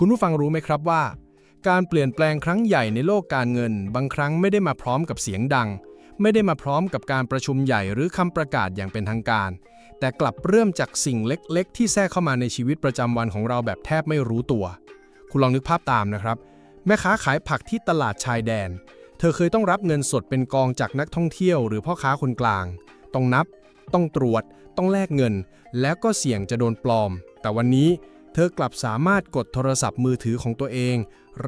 คุณผู้ฟังรู้ไหมครับว่า การเปลี่ยนแปลงครั้งใหญ่ในโลกการเงิน บางครั้งไม่ได้มาพร้อมกับเสียงดัง ไม่ได้มาพร้อมกับการประชุมใหญ่หรือคำประกาศอย่างเป็นทางการ แต่กลับเริ่มจากสิ่งเล็กๆ ที่แทรกเข้ามาในชีวิตประจำวันของเราแบบแทบไม่รู้ตัว คุณลองนึกภาพตามนะครับ แม่ค้าขายผักที่ตลาดชายแดน เธอเคยต้องรับเงินสดเป็นกองจากนักท่องเที่ยวหรือพ่อค้าคนกลาง ต้องนับ ต้องตรวจ ต้องแลกเงิน แล้วก็เสี่ยงจะโดนปลอม แต่วันนี้ เธอกลับสามารถกดโทรศัพท์มือถือของตัวเอง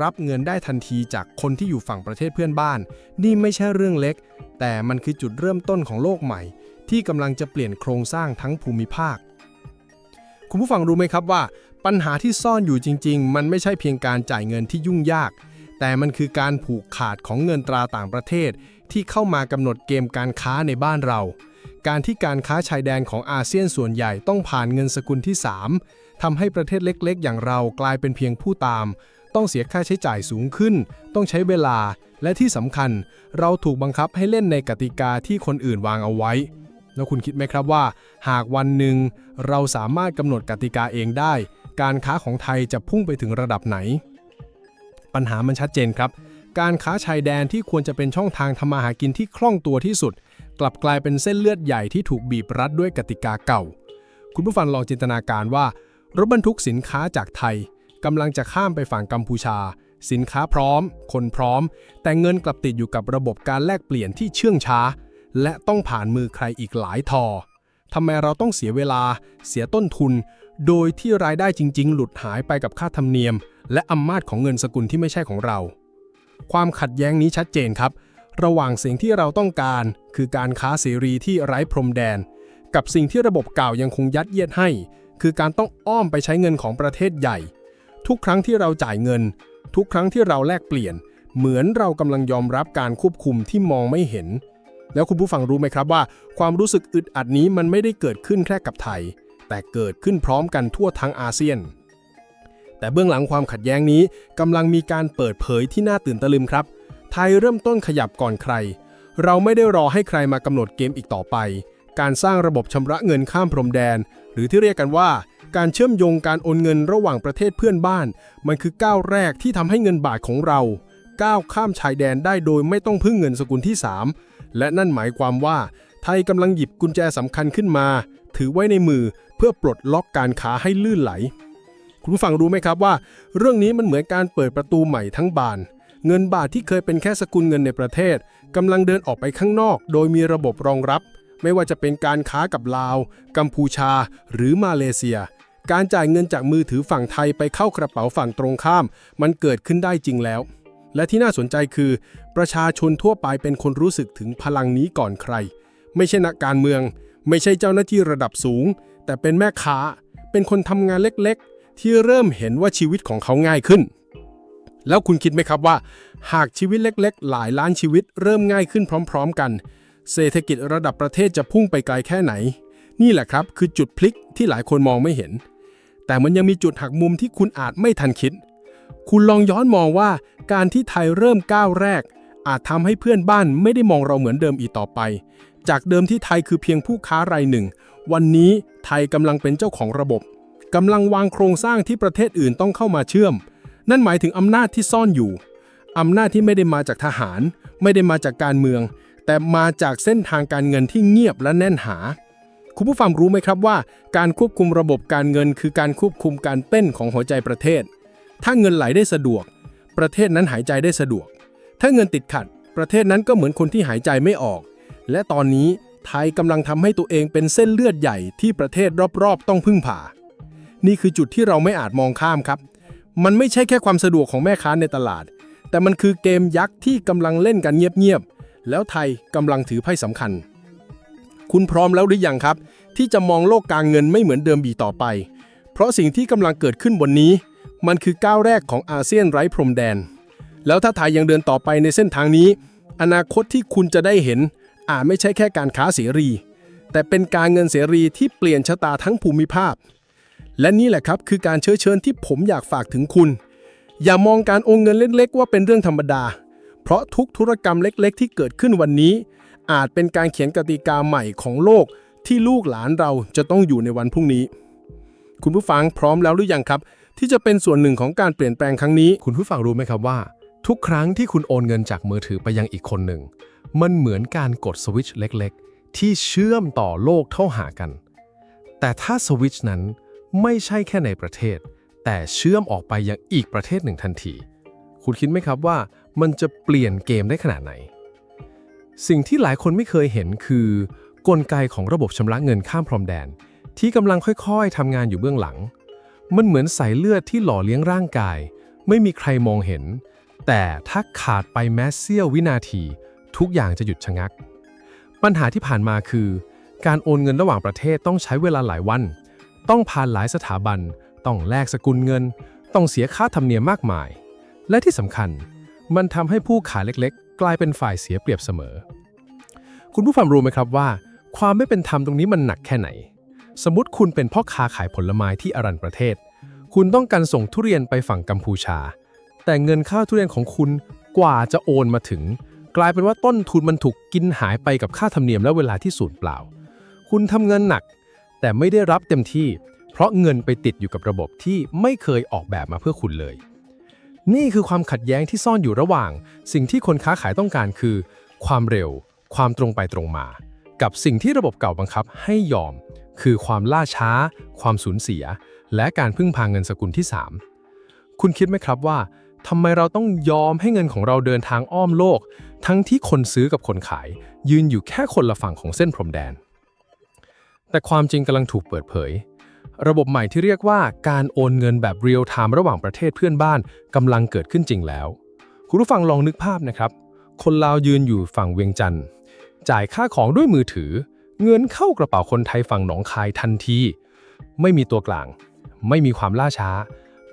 รับเงินได้ทันทีจากคนที่อยู่ฝั่งประเทศเพื่อนบ้าน นี่ไม่ใช่เรื่องเล็ก แต่มันคือจุดเริ่มต้นของโลกใหม่ ที่กำลังจะเปลี่ยนโครงสร้างทั้งภูมิภาค คุณผู้ฟังรู้ไหมครับว่า ปัญหาที่ซ่อนอยู่จริง ๆ มันไม่ใช่เพียงการจ่ายเงินที่ยุ่งยาก แต่มันคือการผูกขาดของเงินตราต่างประเทศ ที่เข้ามากำหนดเกมการค้าในบ้านเราการที่การค้าชายแดนของอาเซียนส่วนใหญ่ต้องผ่านเงินสกุลที่ 3 ทำให้ประเทศเล็กๆ อย่างเรากลายเป็นเพียงผู้ตาม ต้องเสียค่าใช้จ่ายสูงขึ้น ต้องใช้เวลา และที่สำคัญ เราถูกบังคับให้เล่นในกติกาที่คนอื่นวางเอาไว้ แล้วคุณคิดไหมครับว่า หากวันหนึ่งเราสามารถกำหนดกติกาเองได้ การค้าของไทยจะพุ่งไปถึงระดับไหน ปัญหามันชัดเจนครับ การค้าชายแดนที่ควรจะเป็นช่องทางทำมาหากินที่คล่องตัวที่สุด กลับกลายเป็นเส้นเลือดใหญ่ที่ถูกบีบรัดด้วยกติกาเก่า คุณผู้ฟังลองจินตนาการว่า รถบรรทุกสินค้าจากไทยกำลังจะข้ามไปฝั่งกัมพูชา สินค้าพร้อม คนพร้อม แต่เงินกลับติดอยู่กับระบบการแลกเปลี่ยนที่เชื่องช้า และต้องผ่านมือใครอีกหลายทอทำไมเราต้องเสียเวลา เสียต้นทุน โดยที่รายได้จริง ๆ หลุดหายไปกับค่าธรรมเนียม และอำนาจของเงินสกุลที่ไม่ใช่ของเรา ความขัดแย้งนี้ชัดเจนครับ ระหว่างสิ่งที่เราต้องการ คือการค้าเสรีที่ไร้พรมแดน กับสิ่งที่ระบบเก่ายังคงยัดเยียดให้ คือการต้องอ้อมไปใช้เงินของประเทศใหญ่ ทุกครั้งที่เราจ่ายเงิน ทุกครั้งที่เราแลกเปลี่ยน เหมือนเรากำลังยอมรับการควบคุมที่มองไม่เห็น แล้วคุณผู้ฟังรู้ไหมครับว่า ความรู้สึกอึดอัดนี้มันไม่ได้เกิดขึ้นแค่กับไทย แต่เกิดขึ้นพร้อมกันทั่วทั้งอาเซียน แต่เบื้องหลังความขัดแย้งนี้กำลังมีการเปิดเผยที่น่าตื่นตะลึงครับ ไทยเริ่มต้นขยับก่อนใคร เราไม่ได้รอให้ใครมากำหนดเกมอีกต่อไป การสร้างระบบชำระเงินข้ามพรมแดน หรือที่เรียกกันว่า การเชื่อมโยงการโอนเงินระหว่างประเทศเพื่อนบ้าน มันคือก้าวแรกที่ทำให้เงินบาทของเราก้าวข้ามชายแดนได้โดยไม่ต้องพึ่งเงินสกุลที่ 3 และนั่นหมายความว่า ไทยกำลังหยิบกุญแจสำคัญขึ้นมา ถือไว้ในมือเพื่อปลดล็อกการค้าให้ลื่นไหล คุณผู้ฟังรู้ไหมครับว่า เรื่องนี้มันเหมือนการเปิดประตูใหม่ทั้งบาน เงินบาทที่เคยเป็นแค่สกุลเงินในประเทศกำลังเดินออกไปข้างนอก โดยมีระบบรองรับ ไม่ว่าจะเป็นการค้ากับลาว กัมพูชา หรือมาเลเซีย การจ่ายเงินจากมือถือฝั่งไทยไปเข้ากระเป๋าฝั่งตรงข้าม มันเกิดขึ้นได้จริงแล้ว และที่น่าสนใจคือ ประชาชนทั่วไปเป็นคนรู้สึกถึงพลังนี้ก่อนใคร ไม่ใช่นักการเมือง ไม่ใช่เจ้าหน้าที่ระดับสูง แต่เป็นแม่ค้า เป็นคนทำงานเล็กๆ ที่เริ่มเห็นว่าชีวิตของเขาง่ายขึ้นแล้วคุณคิดไหมครับว่า หากชีวิตเล็ก ๆ หลายล้านชีวิตเริ่มง่ายขึ้นพร้อม ๆ กัน เศรษฐกิจระดับประเทศจะพุ่งไปไกลแค่ไหน นี่แหละครับคือจุดพลิกที่หลายคนมองไม่เห็น แต่มันยังมีจุดหักมุมที่คุณอาจไม่ทันคิด คุณลองย้อนมองว่าการที่ไทยเริ่มก้าวแรก อาจทำให้เพื่อนบ้านไม่ได้มองเราเหมือนเดิมอีกต่อไป จากเดิมที่ไทยคือเพียงผู้ค้ารายหนึ่ง วันนี้ไทยกำลังเป็นเจ้าของระบบกำลังวางโครงสร้างที่ประเทศอื่นต้องเข้ามาเชื่อม นั่นหมายถึงอำนาจที่ซ่อนอยู่อำนาจที่ไม่ได้มาจากทหาร ไม่ได้มาจากการเมือง แต่มาจากเส้นทางการเงินที่เงียบและแน่นหา คุณผู้ฟังรู้ไหมครับว่า การควบคุมระบบการเงิน คือการควบคุมการเต้นของหัวใจประเทศ ถ้าเงินไหลได้สะดวก ประเทศนั้นหายใจได้สะดวก ถ้าเงินติดขัด ประเทศนั้นก็เหมือนคนที่หายใจไม่ออก และตอนนี้ไทยกำลังทำให้ตัวเองเป็นเส้นเลือดใหญ่ที่ประเทศรอบๆ ต้องพึ่งผ่านี่คือจุดที่เราไม่อาจมองข้ามครับ มันไม่ใช่แค่ความสะดวกของแม่ค้าในตลาด แต่มันคือเกมยักษ์ที่กำลังเล่นกันเงียบๆ แล้วไทยกำลังถือไพ่สำคัญ คุณพร้อมแล้วหรือยังครับ ที่จะมองโลกการเงินไม่เหมือนเดิมบีต่อไป เพราะสิ่งที่กำลังเกิดขึ้นบนนี้ มันคือก้าวแรกของอาเซียนไร้พรมแดน แล้วถ้าไทยยังเดินต่อไปในเส้นทางนี้ อนาคตที่คุณจะได้เห็น อาจไม่ใช่แค่การค้าเสรี แต่เป็นการเงินเสรีที่เปลี่ยนชะตาทั้งภูมิภาค และนี่แหละครับคือการเชื้อเชิญที่ผมอยากฝากถึงคุณ อย่ามองการโอนเงินเล็กๆว่าเป็นเรื่องธรรมดา เพราะทุกธุรกรรมเล็กๆ ที่เกิดขึ้นวันนี้ อาจเป็นการเขียนกติกาใหม่ของโลกที่ลูกหลานเราจะต้องอยู่ในวันพรุ่งนี้ คุณผู้ฟังพร้อมแล้วหรือยังครับ ที่จะเป็นส่วนหนึ่งของการเปลี่ยนแปลงครั้งนี้ คุณผู้ฟังรู้ไหมครับว่า ทุกครั้งที่คุณโอนเงินจากมือถือไปยังอีกคนหนึ่ง มันเหมือนการกดสวิตช์เล็กๆ ที่เชื่อมต่อโลกเข้าหากัน แต่ถ้าสวิตช์นั้นไม่ใช่แค่ในประเทศ แต่เชื่อมออกไปยังอีกประเทศหนึ่งทันที คุณคิดไหมครับว่า มันจะเปลี่ยนเกมได้ขนาดไหน สิ่งที่หลายคนไม่เคยเห็นคือกลไกของระบบชำระเงินข้ามพรมแดน ที่กำลังค่อยๆทำงานอยู่เบื้องหลัง มันเหมือนสายเลือดที่หล่อเลี้ยงร่างกาย ไม่มีใครมองเห็น แต่ถ้าขาดไปแม้เสี้ยววินาที ทุกอย่างจะหยุดชะงัก ปัญหาที่ผ่านมาคือ การโอนเงินระหว่างประเทศต้องใช้เวลาหลายวัน ต้องผ่านหลายสถาบัน ต้องแลกสกุลเงิน ต้องเสียค่าธรรมเนียมมากมาย และที่สำคัญ มันทำให้ผู้ขายเล็กๆ กลายเป็นฝ่ายเสียเปรียบเสมอ คุณผู้ฟังรู้ไหมครับว่า ความไม่เป็นธรรมตรงนี้มันหนักแค่ไหน สมมติคุณเป็นพ่อค้าขายผลไม้ที่อรัญประเทศ คุณต้องการส่งทุเรียนไปฝั่งกัมพูชา แต่เงินค่าทุเรียนของคุณกว่าจะโอนมาถึง กลายเป็นว่าต้นทุนมันถูกกินหายไปกับค่าธรรมเนียมและเวลาที่สูญเปล่า คุณทำเงินหนัก แต่ไม่ได้รับเต็มที่ เพราะเงินไปติดอยู่กับระบบที่ไม่เคยออกแบบมาเพื่อคุณเลย นี่คือความขัดแย้งที่ซ่อนอยู่ระหว่าง สิ่งที่คนค้าขายต้องการคือ ความเร็ว ความตรงไปตรงมา กับสิ่งที่ระบบเก่าบังคับให้ยอม คือความล่าช้า ความสูญเสีย และการพึ่งพาเงินสกุลที่ 3 คุณคิดไหมครับว่าทำไมเราต้องยอมให้เงินของเราเดินทางอ้อมโลก ทั้งที่คนซื้อกับคนขาย ยืนอยู่แค่คนละฝั่งของเส้นพรมแดน แต่ความจริงกำลังถูกเปิดเผย ระบบใหม่ที่เรียกว่าการโอนเงินแบบเรียลไทม์ระหว่างประเทศเพื่อนบ้านกำลังเกิดขึ้นจริงแล้ว คุณผู้ฟังลองนึกภาพนะครับ คนลาวยืนอยู่ฝั่งเวียงจันทร์จ่ายค่าของด้วยมือถือ เงินเข้ากระเป๋าคนไทยฝั่งหนองคายทันที ไม่มีตัวกลาง ไม่มีความล่าช้า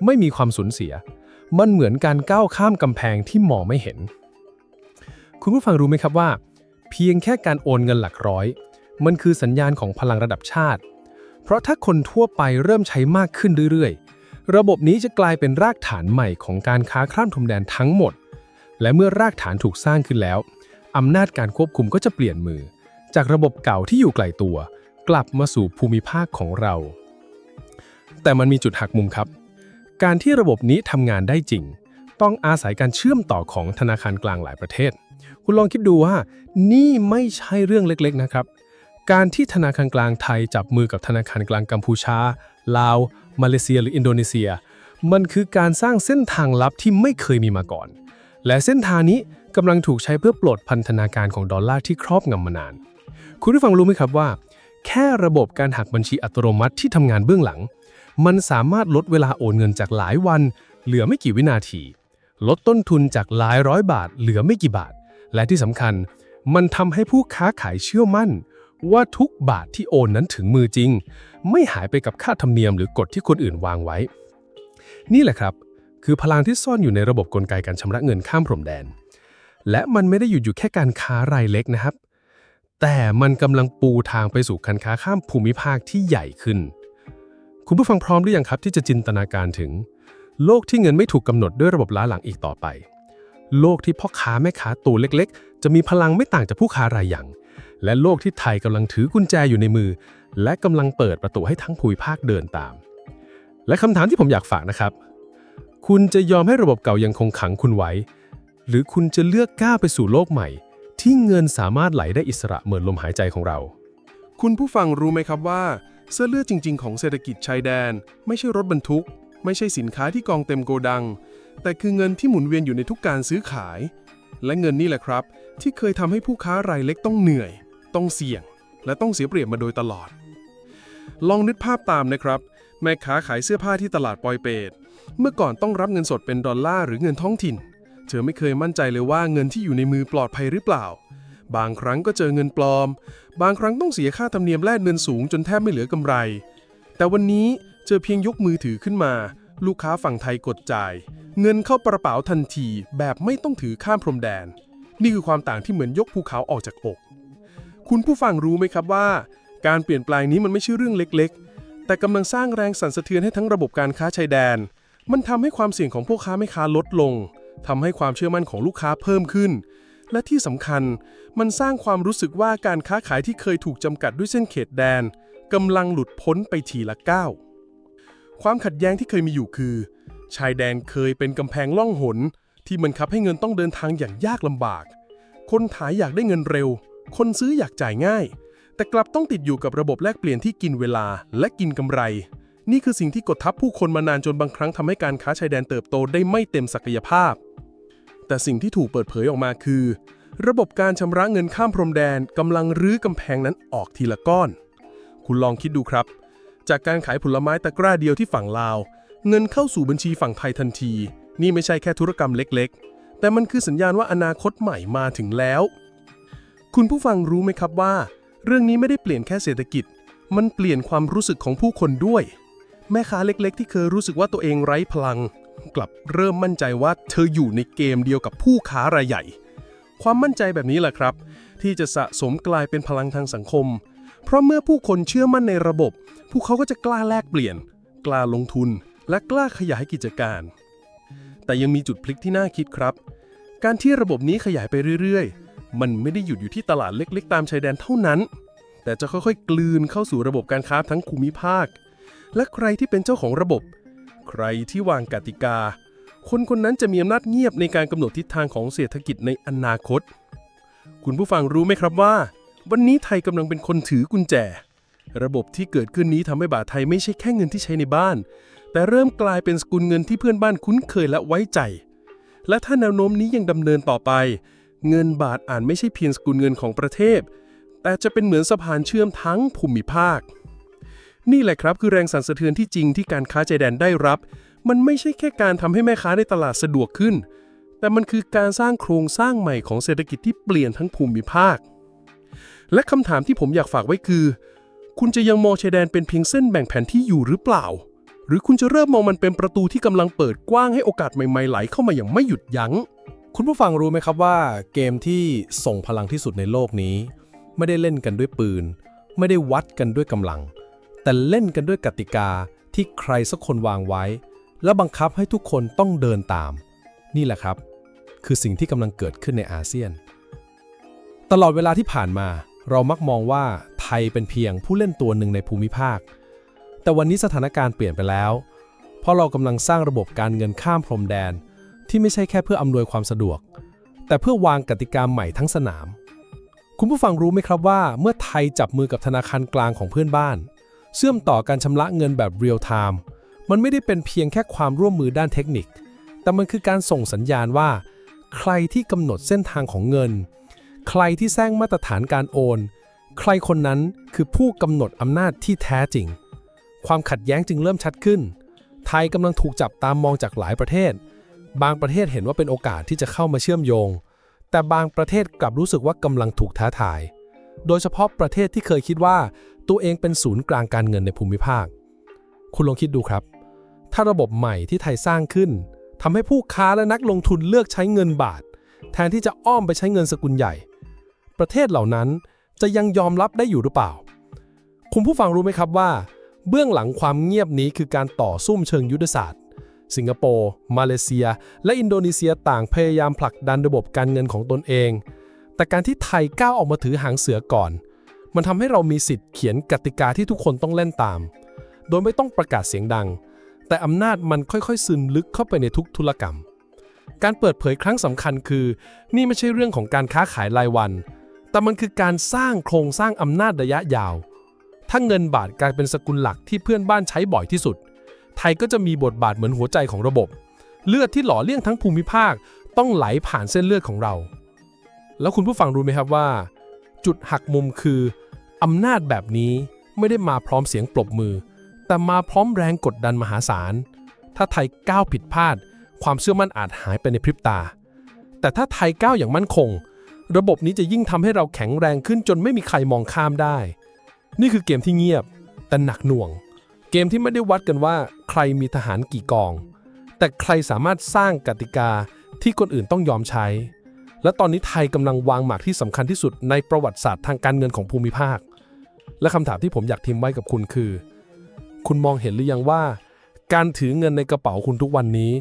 ไม่มีความสูญเสีย มันเหมือนการก้าวข้ามกำแพงที่มองไม่เห็น คุณผู้ฟังรู้ไหมครับว่า เพียงแค่การโอนเงินหลักร้อย มันคือสัญญาณของพลังระดับชาติ เพราะถ้าคนทั่วไปเริ่มใช้มากขึ้นเรื่อยๆ ระบบนี้จะกลายเป็นรากฐานใหม่ของการค้าข้ามพรมแดนทั้งหมด และเมื่อรากฐานถูกสร้างขึ้นแล้วอำนาจการควบคุมก็จะเปลี่ยนมือ จากระบบเก่าที่อยู่ไกลตัว กลับมาสู่ภูมิภาคของเรา แต่มันมีจุดหักมุมครับ การที่ระบบนี้ทำงานได้จริง ต้องอาศัยการเชื่อมต่อของธนาคารกลางหลายประเทศ คุณลองคิดดูว่า นี่ไม่ใช่เรื่องเล็กๆนะครับ การที่ธนาคารกลางไทยจับมือกับธนาคารกลางกัมพูชา ลาว มาเลเซีย หรืออินโดนีเซีย มันคือการสร้างเส้นทางลับที่ไม่เคยมีมาก่อน และเส้นทางนี้กำลังถูกใช้เพื่อปลดพันธนาการของดอลลาร์ที่ครอบงำมานาน คุณผู้ฟังรู้ไหมครับว่า แค่ระบบการหักบัญชีอัตโนมัติที่ทำงานเบื้องหลัง มันสามารถลดเวลาโอนเงินจากหลายวัน เหลือไม่กี่วินาที ลดต้นทุนจากหลายร้อยบาท เหลือไม่กี่บาท และที่สำคัญ มันทำให้ผู้ค้าขายเชื่อมั่น ว่าทุกบาทที่โอนนั้นถึงมือจริง ไม่หายไปกับค่าธรรมเนียมหรือกฎที่คนอื่นวางไว้ นี่แหละครับ คือพลังที่ซ่อนอยู่ในระบบกลไกการชำระเงินข้ามพรมแดน และมันไม่ได้หยุดอยู่แค่การค้ารายเล็กนะครับ แต่มันกำลังปูทางไปสู่การค้าข้ามภูมิภาคที่ใหญ่ขึ้น คุณผู้ฟังพร้อมหรือยังครับที่จะจินตนาการถึง โลกที่เงินไม่ถูกกำหนดด้วยระบบล้าหลังอีกต่อไป โลกที่พ่อค้าแม่ค้าตัวเล็ก ๆ จะมีพลังไม่ต่างจากผู้ค้ารายใหญ่ และโลกที่ไทยกำลังถือกุญแจอยู่ในมือ และกำลังเปิดประตูให้ทั้งภูมิภาคเดินตาม และคำถามที่ผมอยากฝากนะครับ คุณจะยอมให้ระบบเก่ายังคงขังคุณไว้ หรือคุณจะเลือกก้าวไปสู่โลกใหม่ ที่เงินสามารถไหลได้อิสระเหมือนลมหายใจของเรา คุณผู้ฟังรู้ไหมครับว่า เสื้อเลือดจริง ๆ ของเศรษฐกิจชายแดน ไม่ใช่รถบรรทุก ไม่ใช่สินค้าที่กองเต็มโกดัง แต่คือเงินที่หมุนเวียนอยู่ในทุกการซื้อขาย และเงินนี่แหละครับ ที่เคยทำให้ผู้ค้ารายเล็กต้องเหนื่อย ต้องเสี่ยง และต้องเสียเปรียบมาโดยตลอด ลองนึกภาพตามนะครับ แม่ค้าขายเสื้อผ้าที่ตลาดปอยเปตเมื่อก่อนต้องรับเงินสดเป็นดอลลาร์หรือเงินท้องถิ่น เธอไม่เคยมั่นใจเลยว่าเงินที่อยู่ในมือปลอดภัยหรือเปล่า บางครั้งก็เจอเงินปลอม บางครั้งต้องเสียค่าธรรมเนียมแลกเงินสูงจนแทบไม่เหลือกำไร แต่วันนี้เจอเพียงยกมือถือขึ้นมา ลูกค้าฝั่งไทยกดจ่าย เงินเข้ากระเป๋าทันทีแบบไม่ต้องถือข้ามพรมแดน นี่คือความต่างที่เหมือนยกภูเขาออกจากอก คุณผู้ฟังรู้ไหมครับว่า การเปลี่ยนแปลงนี้มันไม่ใช่เรื่องเล็กๆ แต่กำลังสร้างแรงสั่นสะเทือนให้ทั้งระบบการค้าชายแดน มันทำให้ความเสี่ยงของพวกค้าไม่ค้าลดลงทำให้ความเชื่อมั่นของลูกค้าเพิ่มขึ้น และที่สำคัญ มันสร้างความรู้สึกว่าการค้าขายที่เคยถูกจำกัดด้วยเส้นเขตแดนกำลังหลุดพ้นไปทีละก้าวความขัดแย้งที่เคยมีอยู่คือ ชายแดนเคยเป็นกำแพงล่องหน ที่บังคับให้เงินต้องเดินทางอย่างยากลำบาก คนขายอยากได้เงินเร็ว คนซื้ออยากจ่ายง่าย แต่กลับต้องติดอยู่กับระบบแลกเปลี่ยนที่กินเวลาและกินกำไร นี่คือสิ่งที่กดทับผู้คนมานานจนบางครั้งทำให้การค้าชายแดนเติบโตได้ไม่เต็มศักยภาพ แต่สิ่งที่ถูกเปิดเผยออกมาคือ ระบบการชำระเงินข้ามพรมแดนกำลังรื้อกำแพงนั้นออกทีละก้อน คุณลองคิดดูครับ จากการขายผลไม้ตะกร้าเดียวที่ฝั่งลาว เงินเข้าสู่บัญชีฝั่งไทยทันที นี่ไม่ใช่แค่ธุรกรรมเล็ก ๆ แต่มันคือสัญญาณว่าอนาคตใหม่มาถึงแล้ว คุณผู้ฟังรู้ไหมครับว่า เรื่องนี้ไม่ได้เปลี่ยนแค่เศรษฐกิจ มันเปลี่ยนความรู้สึกของผู้คนด้วย แม่ค้าเล็กๆ ที่เคยรู้สึกว่าตัวเองไร้พลัง กลับเริ่มมั่นใจว่าเธออยู่ในเกมเดียวกับผู้ค้ารายใหญ่ ความมั่นใจแบบนี้แหละครับ ที่จะสะสมกลายเป็นพลังทางสังคม เพราะเมื่อผู้คนเชื่อมั่นในระบบ พวกเขาก็จะกล้าแลกเปลี่ยน กล้าลงทุน และกล้าขยายกิจการ แต่ยังมีจุดพลิกที่น่าคิดครับ การที่ระบบนี้ขยายไปเรื่อยๆ มันไม่ได้หยุดอยู่ที่ตลาดเล็กๆ ตามชายแดนเท่านั้น แต่จะค่อยๆ กลืนเข้าสู่ระบบการค้าทั้งภูมิภาค และใครที่เป็นเจ้าของระบบ ใครที่วางกติกา คนคนนั้นจะมีอำนาจเงียบในการกำหนดทิศทางของเศรษฐกิจในอนาคต คุณผู้ฟังรู้ไหมครับว่า วันนี้ไทยกำลังเป็นคนถือกุญแจ ระบบที่เกิดขึ้นนี้ทำให้บาทไทยไม่ใช่แค่เงินที่ใช้ในบ้าน แต่เริ่มกลายเป็นสกุลเงินที่เพื่อนบ้านคุ้นเคยและไว้ใจ และถ้าแนวโน้มนี้ยังดำเนินต่อไป เงินบาทอ่านไม่ใช่เพียงสกุลเงินของประเทศ แต่จะเป็นเหมือนสะพานเชื่อมทั้งภูมิภาค นี่แหละครับคือแรงสั่นสะเทือนที่จริงที่การค้าใจแดนได้รับ มันไม่ใช่แค่การทำให้แม่ค้าในตลาดสะดวกขึ้น แต่มันคือการสร้างโครงสร้างใหม่ของเศรษฐกิจที่เปลี่ยนทั้งภูมิภาค และคำถามที่ผมอยากฝากไว้คือ คุณจะยังมองชายแดนเป็นเพียงเส้นแบ่งแผนที่อยู่หรือเปล่า หรือคุณจะเริ่มมองมันเป็นประตูที่กำลังเปิดกว้างให้โอกาสใหม่ๆไหลเข้ามาอย่างไม่หยุดยัง้ง คุณผู้ฟังรู้ไหมครับว่าเกมที่ส่งพลังที่สุดในโลกนี้ ไม่ได้เล่นกันด้วยปืน ไม่ได้วัดกันด้วยกำลัง แต่เล่นกันด้วยกติกาที่ใครสักคนวางไว้ แล้วบังคับให้ทุกคนต้องเดินตาม นี่แหละครับ คือสิ่งที่กำลังเกิดขึ้นในอาเซียน ตลอดเวลาที่ผ่านมา เรามักมองว่าไทยเป็นเพียงผู้เล่นตัวหนึ่งในภูมิภาค แต่วันนี้สถานการณ์เปลี่ยนไปแล้ว เพราะเรากำลังสร้างระบบการเงินข้ามพรมแดน ที่ไม่ใช่แค่เพื่ออำนวยความสะดวก แต่เพื่อวางกติกาใหม่ทั้งสนาม คุณผู้ฟังรู้ไหมครับว่า เมื่อไทยจับมือกับธนาคารกลางของเพื่อนบ้าน เชื่อมต่อการชำระเงินแบบเรียลไทม์มันไม่ได้เป็นเพียงแค่ความร่วมมือด้านเทคนิค แต่มันคือการส่งสัญญาณว่า ใครที่กำหนดเส้นทางของเงิน ใครที่สร้งมาตรฐานการโอน ใครคนนั้นคือผู้กำหนดอำนาจที่แท้จริง ความขัดแย้งจึงเริ่มชัดขึ้น ไทยกำลังถูกจับตามมองจากหลายประเทศ บางประเทศเห็นว่าเป็นโอกาสที่จะเข้ามาเชื่อมโยง แต่บางประเทศกลับรู้สึกว่ากำลังถูกท้าทาย โดยเฉพาะประเทศที่เคยคิดว่าตัวเองเป็นศูนย์กลางการเงินในภูมิภาค คุณลองคิดดูครับ ถ้าระบบใหม่ที่ไทยสร้างขึ้นทำให้ผู้ค้าและนักลงทุนเลือกใช้เงินบาท แทนที่จะอ้อมไปใช้เงินสกุลใหญ่ ประเทศเหล่านั้นจะยังยอมรับได้อยู่หรือเปล่า คุณผู้ฟังรู้ไหมครับว่า เบื้องหลังความเงียบนี้คือการต่อสู้เชิงยุทธศาสตร์ สิงคโปร์ มาเลเซีย และอินโดนีเซียต่างพยายามผลักดันระบบการเงินของตนเอง แต่การที่ไทยก้าวออกมาถือหางเสือก่อน มันทำให้เรามีสิทธิ์เขียนกติกาที่ทุกคนต้องเล่นตาม โดยไม่ต้องประกาศเสียงดัง แต่อำนาจมันค่อยๆ ซึมลึกเข้าไปในทุกธุรกรรม การเปิดเผยครั้งสำคัญคือ นี่ไม่ใช่เรื่องของการค้าขายรายวัน แต่มันคือการสร้างโครงสร้างอำนาจระยะยาวถ้าเงินบาทกลายเป็นสกุลหลักที่เพื่อนบ้านใช้บ่อยที่สุด ไทยก็จะมีบทบาทเหมือนหัวใจของระบบ เลือดที่หล่อเลี้ยงทั้งภูมิภาคต้องไหลผ่านเส้นเลือดของเรา แล้วคุณผู้ฟังรู้ไหมครับว่า จุดหักมุมคืออำนาจแบบนี้ไม่ได้มาพร้อมเสียงปรบมือ แต่มาพร้อมแรงกดดันมหาศาล ถ้าไทยก้าวผิดพลาด ความเชื่อมั่นอาจหายไปในพริบตา แต่ถ้าไทยก้าวอย่างมั่นคง ระบบนี้จะยิ่งทำให้เราแข็งแรงขึ้นจนไม่มีใครมองข้ามได้ นี่คือเกมที่เงียบ แต่หนักหน่วง เกมที่ไม่ได้วัดกันว่าใครมีทหารกี่กอง แต่ใครสามารถสร้างกติกาที่คนอื่นต้องยอมใช้ และตอนนี้ไทยกำลังวางหมากที่สำคัญที่สุดในประวัติศาสตร์ทางการเงินของภูมิภาค และคำถามที่ผมอยากทิ้งไว้กับคุณคือ คุณมองเห็นหรือยังว่า การถือเงินในกระเป๋าคุณทุกวันนี้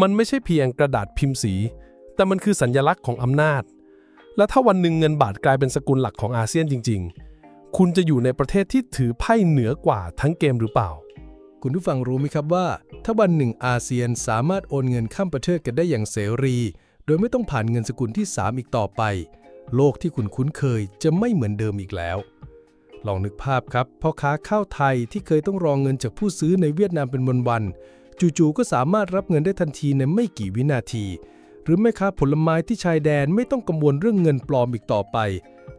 มันไม่ใช่เพียงกระดาษพิมพ์สี แต่มันคือสัญลักษณ์ของอำนาจ และถ้าวันหนึ่งเงินบาทกลายเป็นสกุลหลักของอาเซียนจริง ๆ คุณจะอยู่ในประเทศที่ถือไพ่เหนือกว่าทั้งเกมหรือเปล่า คุณผู้ฟังรู้ไหมครับว่า ถ้าวันหนึ่งอาเซียนสามารถโอนเงินข้ามประเทศกันได้อย่างเสรี โดยไม่ต้องผ่านเงินสกุลที่ 3 อีกต่อไป โลกที่คุณคุ้นเคยจะไม่เหมือนเดิมอีกแล้ว ลองนึกภาพครับพ่อค้าข้าวไทยที่เคยต้องรองเงินจากผู้ซื้อในเวียดนามเป็นวันๆจู่ๆก็สามารถรับเงินได้ทันทีในไม่กี่วินาที หรือแม่ค้าผลไม้ที่ชายแดนไม่ต้องกังวลเรื่องเงินปลอมอีกต่อไป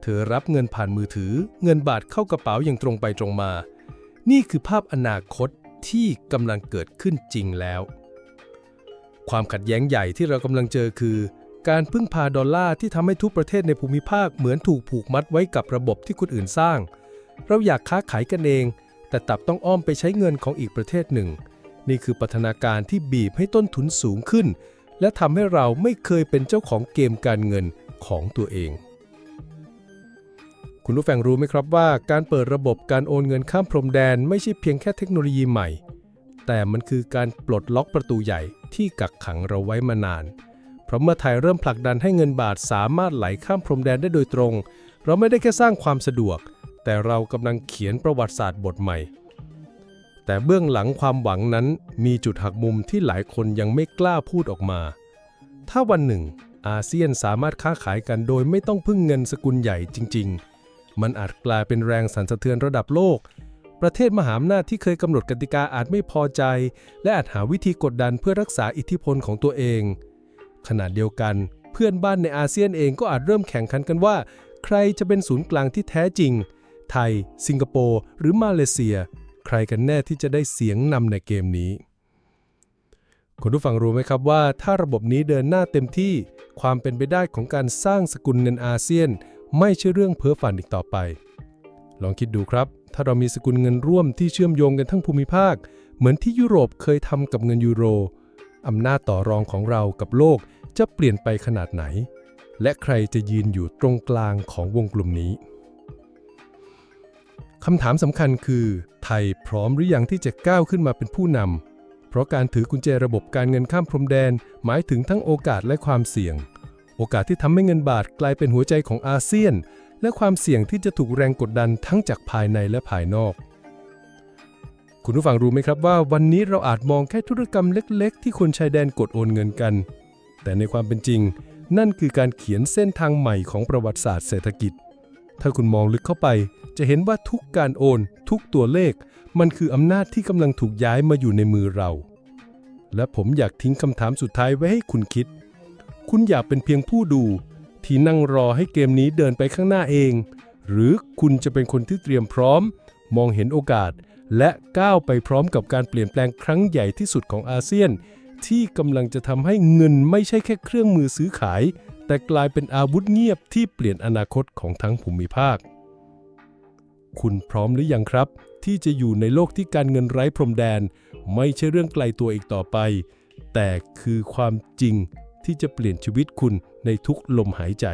เธอรับเงินผ่านมือถือ เงินบาทเข้ากระเป๋าอย่างตรงไปตรงมา นี่คือภาพอนาคตที่กำลังเกิดขึ้นจริงแล้ว ความขัดแย้งใหญ่ที่เรากำลังเจอคือ การพึ่งพาดอลลาร์ที่ทำให้ทุกประเทศในภูมิภาคเหมือนถูกผูกมัดไว้กับระบบที่คนอื่นสร้าง เราอยากค้าขายกันเอง แต่ตับต้องอ้อมไปใช้เงินของอีกประเทศหนึ่ง นี่คือพัฒนาการที่บีบให้ต้นทุนสูงขึ้น และทำให้เราไม่เคยเป็นเจ้าของเกมการเงินของตัวเอง คุณผู้ฟังรู้ไหมครับว่าการเปิดระบบการโอนเงินข้ามพรมแดนไม่ใช่เพียงแค่เทคโนโลยีใหม่ แต่มันคือการปลดล็อกประตูใหญ่ที่กักขังเราไว้มานาน เพราะเมื่อไทยเริ่มผลักดันให้เงินบาทสามารถไหลข้ามพรมแดนได้โดยตรง เราไม่ได้แค่สร้างความสะดวก แต่เรากำลังเขียนประวัติศาสตร์บทใหม่ แต่เบื้องหลังความหวังนั้นมีจุดหักมุมที่หลายคนยังไม่กล้าพูดออกมา ถ้าวันหนึ่ง อาเซียนสามารถค้าขายกันโดยไม่ต้องพึ่งเงินสกุลใหญ่จริง ๆ มันอาจกลายเป็นแรงสั่นสะเทือนระดับโลก ประเทศมหาอำนาจที่เคยกำหนดกติกาอาจไม่พอใจ และอาจหาวิธีกดดันเพื่อรักษาอิทธิพลของตัวเอง ขณะเดียวกัน เพื่อนบ้านในอาเซียนเองก็อาจเริ่มแข่งขันกันว่า ใครจะเป็นศูนย์กลางที่แท้จริง ไทย สิงคโปร์หรือมาเลเซีย ใครกันแน่ที่จะได้เสียงนำในเกมนี้คุณผู้ฟังรู้ไหมครับว่าถ้าระบบนี้เดินหน้าเต็มที่ ความเป็นไปได้ของการสร้างสกุลเงินอาเซียน ไม่ใช่เรื่องเพ้อฝันอีกต่อไป ลองคิดดูครับ ถ้าเรามีสกุลเงินร่วมที่เชื่อมโยงกันทั้งภูมิภาค เหมือนที่ยุโรปเคยทำกับเงินยูโรอำนาจต่อรองของเรากับโลกจะเปลี่ยนไปขนาดไหน และใครจะยืนอยู่ตรงกลางของวงกลุ่มนี้คำถามสำคัญคือ ไทยพร้อมหรือยังที่จะก้าวขึ้นมาเป็นผู้นำเพราะการถือกุญแจระบบการเงินข้ามพรมแดน หมายถึงทั้งโอกาสและความเสี่ยง โอกาสที่ทำให้เงินบาทกลายเป็นหัวใจของอาเซียน และความเสี่ยงที่จะถูกแรงกดดันทั้งจากภายในและภายนอก คุณผู้ฟังรู้ไหมครับว่า วันนี้เราอาจมองแค่ธุรกรรมเล็ก ๆ ที่คนชายแดนกดโอนเงินกัน แต่ในความเป็นจริง นั่นคือการเขียนเส้นทางใหม่ของประวัติศาสตร์เศรษฐกิจ ถ้าคุณมองลึกเข้าไป จะเห็นว่าทุกการโอน ทุกตัวเลข มันคืออำนาจที่กำลังถูกย้ายมาอยู่ในมือเรา และผมอยากทิ้งคำถามสุดท้ายไว้ให้คุณคิด คุณอยากเป็นเพียงผู้ดู ที่นั่งรอให้เกมนี้เดินไปข้างหน้าเอง หรือคุณจะเป็นคนที่เตรียมพร้อม มองเห็นโอกาส และก้าวไปพร้อมกับการเปลี่ยนแปลงครั้งใหญ่ที่สุดของอาเซียน ที่กำลังจะทำให้เงินไม่ใช่แค่เครื่องมือซื้อขาย แต่กลายเป็นอาวุธเงียบที่เปลี่ยนอนาคตของทั้งภูมิภาค คุณพร้อมหรือยังครับ ที่จะอยู่ในโลกที่การเงินไร้พรมแดน ไม่ใช่เรื่องไกลตัวอีกต่อไป แต่คือความจริง ที่จะเปลี่ยนชีวิตคุณในทุกลมหายใจ